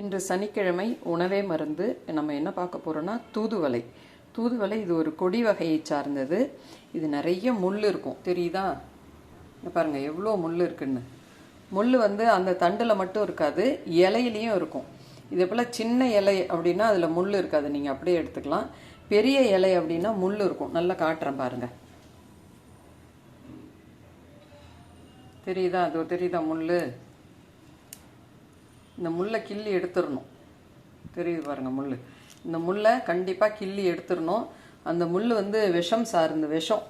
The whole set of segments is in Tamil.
இன்று சனிக்கிழமை உணவே மருந்து. நம்ம என்ன பார்க்க போகிறோன்னா தூதுவளை. தூதுவளை இது ஒரு கொடி வகையை சார்ந்தது. இது நிறைய முள் இருக்கும். தெரியுதா? பாருங்கள் எவ்வளோ முள் இருக்குன்னு. முள் வந்து அந்த தண்டில் மட்டும் இருக்காது இலையிலையும் இருக்கும். இதே போல் சின்ன இலை அப்படின்னா அதில் முள் இருக்காது. நீங்கள் அப்படியே எடுத்துக்கலாம். பெரிய இலை அப்படின்னா முள் இருக்கும். நல்லா காட்டுறேன் பாருங்கள் தெரியுதா? அதோ தெரியுதா முள் இந்த முள்ளை கிள்ளி எடுத்துடணும். தெரியுது பாருங்கள் முள் இந்த முள்ளை கண்டிப்பாக கிள்ளி எடுத்துடணும். அந்த முள் வந்து விஷம் சார்ந்த விஷம்.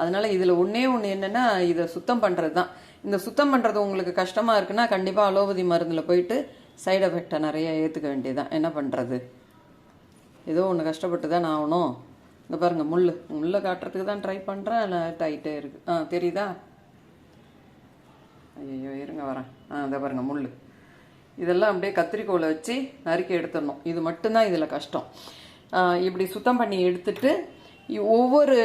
அதனால் இதில் ஒன்றே ஒன்று என்னென்னா இதை சுத்தம் பண்ணுறது தான் இந்த சுத்தம் பண்ணுறது உங்களுக்கு கஷ்டமாக இருக்குன்னா கண்டிப்பாக அலோபதி மருந்தில் போயிட்டு சைடு எஃபெக்டை நிறைய ஏற்றுக்க வேண்டியதுதான். என்ன பண்ணுறது ஏதோ ஒன்று கஷ்டப்பட்டு தான் ஆகணும். இந்த பாருங்கள் முள் முள்ளை காட்டுறதுக்கு தான் ட்ரை பண்ணுறேன் லேட் ஆகிட்டே இருக்கு. ஆ தெரியுதா? ஐயோ இருங்க வரேன். ஆ இதை பாருங்கள் முள் இதெல்லாம் அப்படியே கத்திரிக்கோலை வச்சு நறுக்கி எடுத்துடணும். இது மட்டும்தான் இதில் கஷ்டம். இப்படி சுத்தம் பண்ணி எடுத்துட்டு ஒவ்வொரு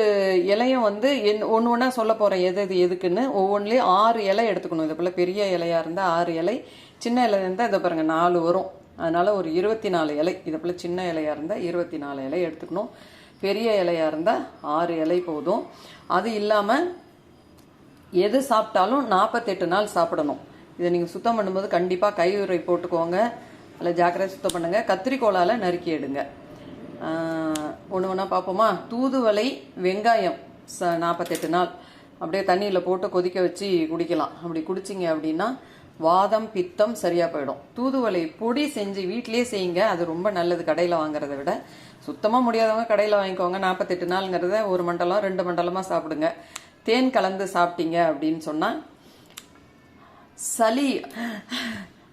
இலையும் வந்து என் ஒன்று ஒன்றா சொல்ல போகிறேன் எது இது எதுக்குன்னு ஒவ்வொன்றிலையும் ஆறு இலை எடுத்துக்கணும். இது போல் பெரிய இலையாக இருந்தால் ஆறு இலை சின்ன இலை இருந்தால் இதை பாருங்கள் நாலு வரும். அதனால் ஒரு இருபத்தி நாலு இலை இதை போல் சின்ன இலையாக இருந்தால் இருபத்தி நாலு இலை எடுத்துக்கணும். பெரிய இலையாக இருந்தால் ஆறு இலை போதும். அது இல்லாமல் எது சாப்பிட்டாலும் நாற்பத்தெட்டு நாள் சாப்பிடணும். இதை நீங்கள் சுத்தம் பண்ணும்போது கண்டிப்பாக கை உரை போட்டுக்கோங்க. அதில் ஜாக்கிரதை சுத்தம் பண்ணுங்கள் கத்திரிக்கோளால் நறுக்கி எடுங்க. ஒன்று ஒன்றா பார்ப்போமா? தூதுவளை வெங்காயம் ச நாற்பத்தெட்டு நாள். அப்படியே தண்ணியில் போட்டு கொதிக்க வச்சு குடிக்கலாம். அப்படி குடிச்சிங்க அப்படின்னா வாதம் பித்தம் சரியாக போயிடும். தூதுவளை பொடி செஞ்சு வீட்டிலேயே செய்யுங்க. அது ரொம்ப நல்லது கடையில் வாங்குறத விட. சுத்தமாக முடியாதவங்க கடையில் வாங்கிக்கோங்க. நாற்பத்தெட்டு நாளுங்கிறத ஒரு மண்டலம் ரெண்டு மண்டலமாக சாப்பிடுங்க. தேன் கலந்து சாப்பிட்டீங்க அப்படின்னு சொன்னால் சளி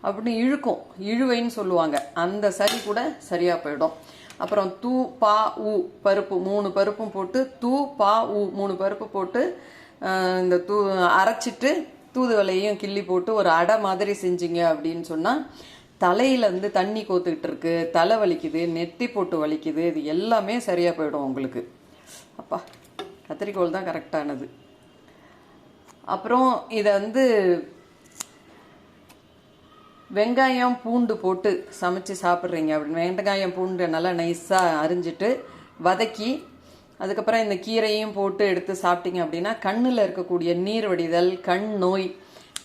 அப்படின்னு இழுக்கும் இழுவைன்னு சொல்லுவாங்க. அந்த சளி கூட சரியாக போயிடும். அப்புறம் தூ பா ஊ பருப்பு மூணு பருப்பும் போட்டு தூ பா ஊ மூணு பருப்பு போட்டு இந்த தூ அரைச்சிட்டு தூதுவலையும் கிள்ளி போட்டு ஒரு அடை மாதிரி செஞ்சீங்க அப்படின்னு சொன்னால் தலையில வந்து தண்ணி கோத்துக்கிட்டு இருக்கு தலை வலிக்குது நெத்தி போட்டு வலிக்குது இது எல்லாமே சரியாக போயிடும் உங்களுக்கு. அப்பா கத்திரிக்கோல் தான் கரெக்டானது அப்புறம் இதை வந்து வெங்காயம் பூண்டு போட்டு சமைச்சு சாப்பிட்றீங்க அப்படின்னு. வெங்காயம் பூண்டு நல்லா நைஸாக அரிஞ்சிட்டு வதக்கி அதுக்கப்புறம் இந்த கீரையும் போட்டு எடுத்து சாப்பிட்டீங்க அப்படின்னா கண்ணில் இருக்கக்கூடிய நீர் வடிதல் கண் நோய்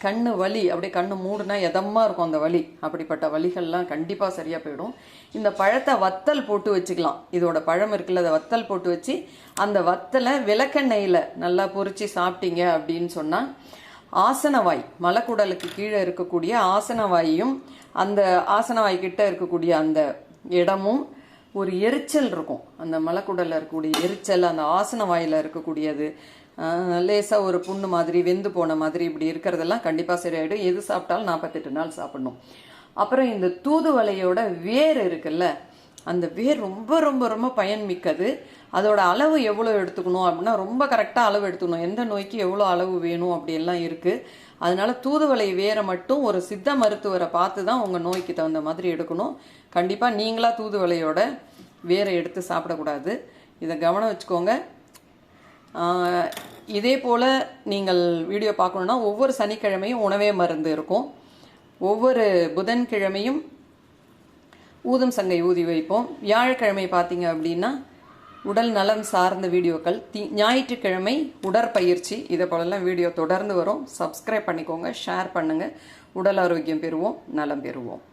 கண் வலி அப்படியே கண் மூடுனா எதமாக இருக்கும் அந்த வலி? அப்படிப்பட்ட வலிகள்லாம் கண்டிப்பாக சரியாக போயிடும். இந்த பழத்தை வத்தல் போட்டு வச்சுக்கலாம். இதோட பழம் இருக்குல்ல அதை வத்தல் போட்டு வச்சு அந்த வத்தலை விளக்கெண்ணெயில் நல்லா பொறிச்சு சாப்பிட்டீங்க அப்படின்னு சொன்னால் ஆசனவாய் மலக்குடலுக்கு கீழே இருக்கக்கூடிய ஆசனவாயும் அந்த ஆசனவாய் கிட்ட இருக்கக்கூடிய அந்த இடமும் ஒரு எரிச்சல் இருக்கும். அந்த மலக்குடலில் இருக்கக்கூடிய எரிச்சல் அந்த ஆசனவாயில் இருக்கக்கூடியது லேசாக ஒரு புண்ணு மாதிரி வெந்து போன மாதிரி இப்படி இருக்கிறதெல்லாம் கண்டிப்பாக சரியாயிடும். எது சாப்பிட்டாலும் நாற்பத்தெட்டு நாள் சாப்பிடணும். அப்புறம் இந்த தூதுவலையோட வேர் இருக்குல்ல அந்த வேர் ரொம்ப ரொம்ப ரொம்ப பயன்மிக்கது அதோட அளவு எவ்வளோ எடுத்துக்கணும் அப்படின்னா ரொம்ப கரெக்டாக அளவு எடுத்துக்கணும். எந்த நோய்க்கு எவ்வளோ அளவு வேணும் அப்படியெல்லாம் இருக்குது அதனால தூதுவளை வேரை மட்டும் ஒரு சித்த மருத்துவரை பார்த்து தான் உங்கள் நோய்க்கு தகுந்த மாதிரி எடுக்கணும். கண்டிப்பாக நீங்களாக தூதுவளையோட வேரை எடுத்து சாப்பிடக்கூடாது. இதை கவனம் வச்சுக்கோங்க. இதே போல் நீங்கள் வீடியோ பார்க்கணுன்னா ஒவ்வொரு சனிக்கிழமையும் உணவே மருந்து இருக்கும். ஒவ்வொரு புதன்கிழமையும் ஊதும் சங்கை ஊதி வைப்போம். வியாழக்கிழமை பார்த்தீங்க அப்படின்னா உடல் நலம் சார்ந்த வீடியோக்கள் தி ஞாயிற்றுக்கிழமை உடற்பயிற்சி இதை போலெல்லாம் வீடியோ தொடர்ந்து வரும். சப்ஸ்கிரைப் பண்ணிக்கோங்க ஷேர் பண்ணுங்கள் உடல் ஆரோக்கியம் பெறுவோம் நலம் பெறுவோம்.